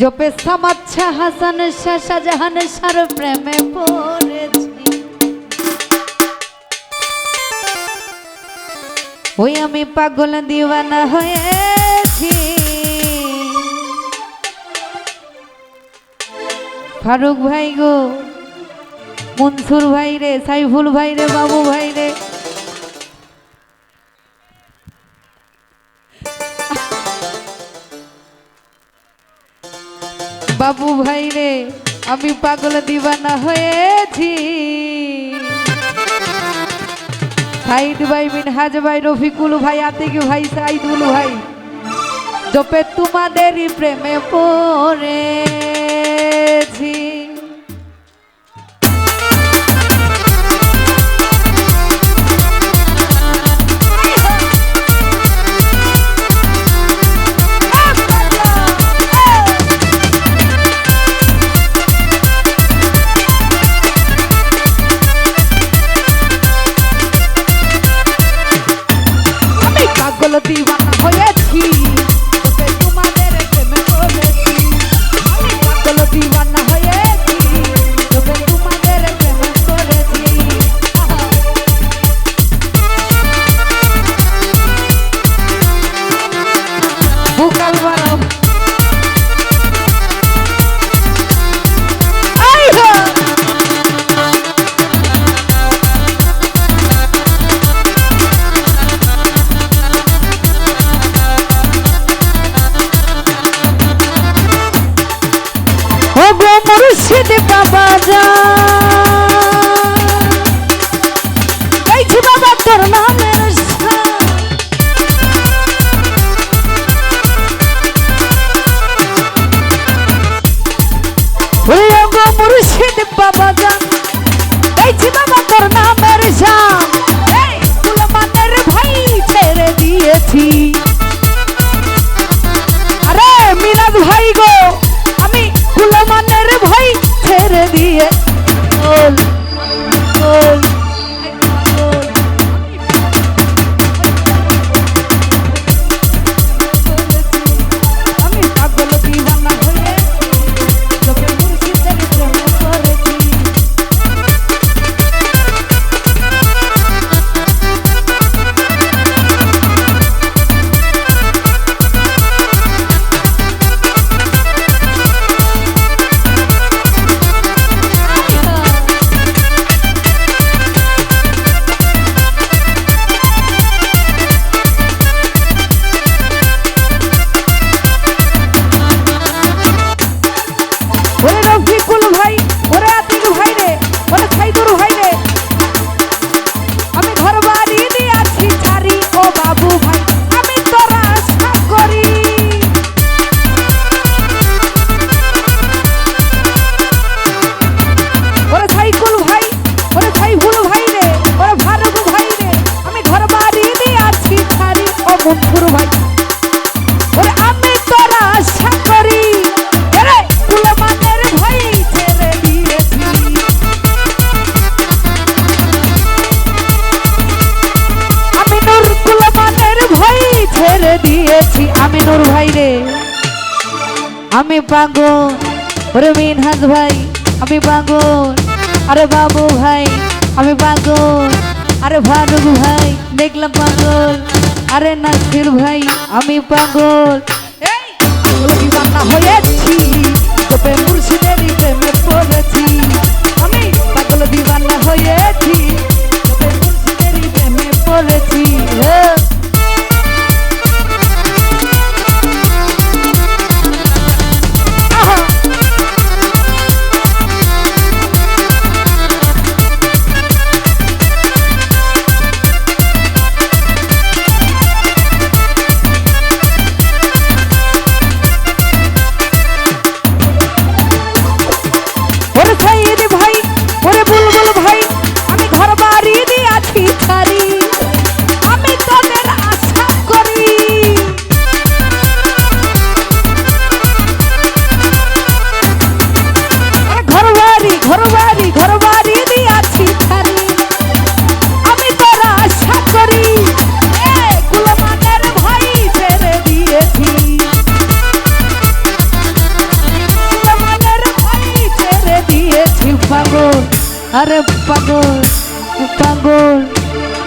জপে সামাচ্ছা হাসান শাহ শাহজাহান সার প্রেমে পড়েছি ওই আমি পাগল দিওয়ানা হয়েছি ফারুক ভাই গো মনসুর ভাই রে সাইফুল ভাই রে বাবু ভাই রে আমি পাগল দিবানা হয়েছি। সাইদ ভাই, মিনহাজ ভাই, রফিকুল ভাই, আতিক ভাই, সাইদুল ভাই জপে তোমাদেরই প্রেমে পড়েছি গাইছি বাবা তোর নামের মুর্শিদ বাবা গাইছি বাবা তোর নামের পাগল। ওরে মিনহাজ ভাই, আমি পাগল। আরে বাবু ভাই, আমি পাগল। আরে ফারুক ভাই, দেখলাম পাগল। আরে নাসির ভাই, আমি পাগল। এই দিওয়ানা হয়েছি? তবে মুর্শিদেরই প্রেমে পড়েছি। আমি পাগল দিওয়ানা হয়েছি। তবে মুর্শিদেরই প্রেমে পড়েছি। পাগল পাগল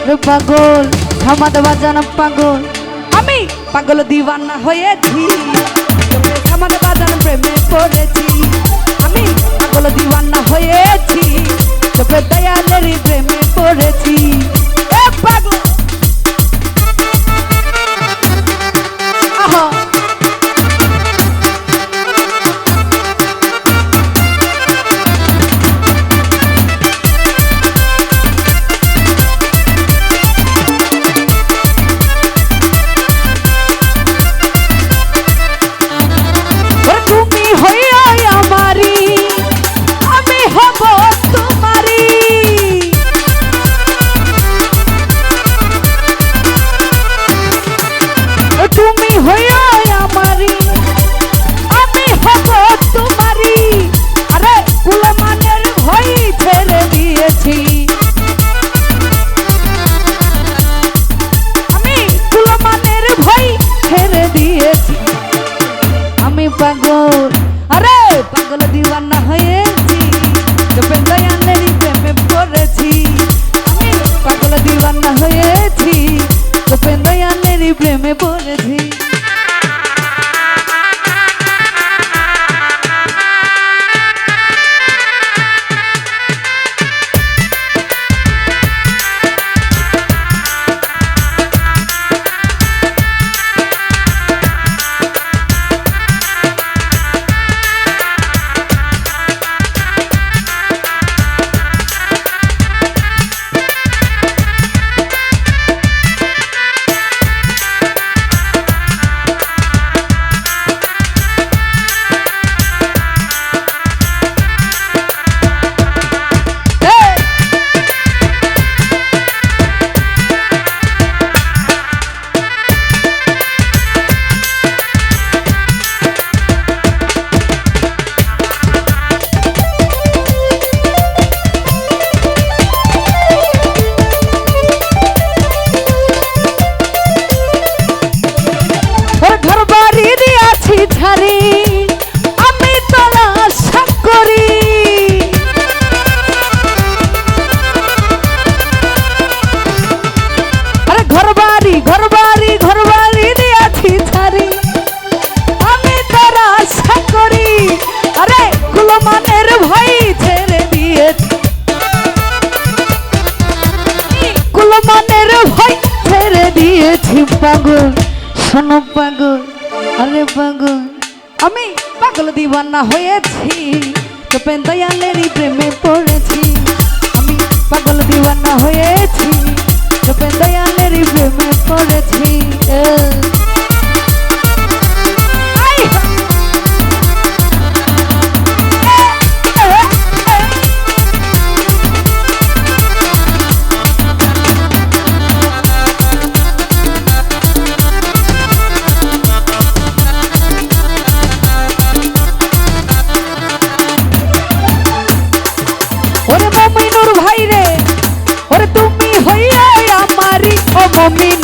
রে পাগল থামাতে বাজানো পাগল। আমি পাগল দিওয়ানা হয়েছি থামাতে বাজানো প্রেমে পড়েছি। আমি পাগল দিওয়ানা হয়েছি চোখে দয়ালের প্রেমে পড়েছি। আমি পাগল দিওয়ানা হয়েছি তোপেন দয়ালেরই প্রেমে পড়েছি। আমি পাগল দিওয়ানা হয়েছি তোপেন দয়ালেরই প্রেমে পড়েছি। for me.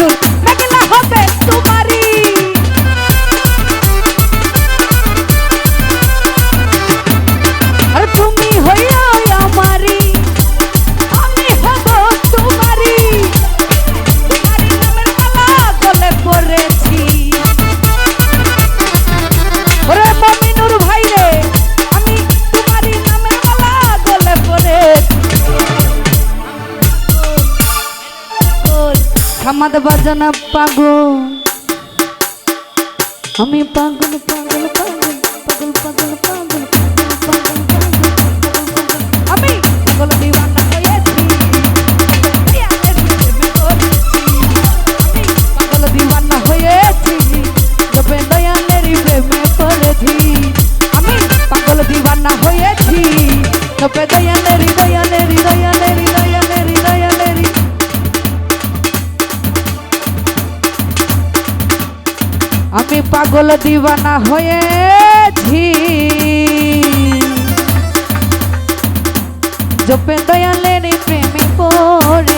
আমার বাজানা পাগল। আমি পাগল পাগল। পাগল দিবানা হয়েছি জপে দয়ালের প্রেমে পড়ে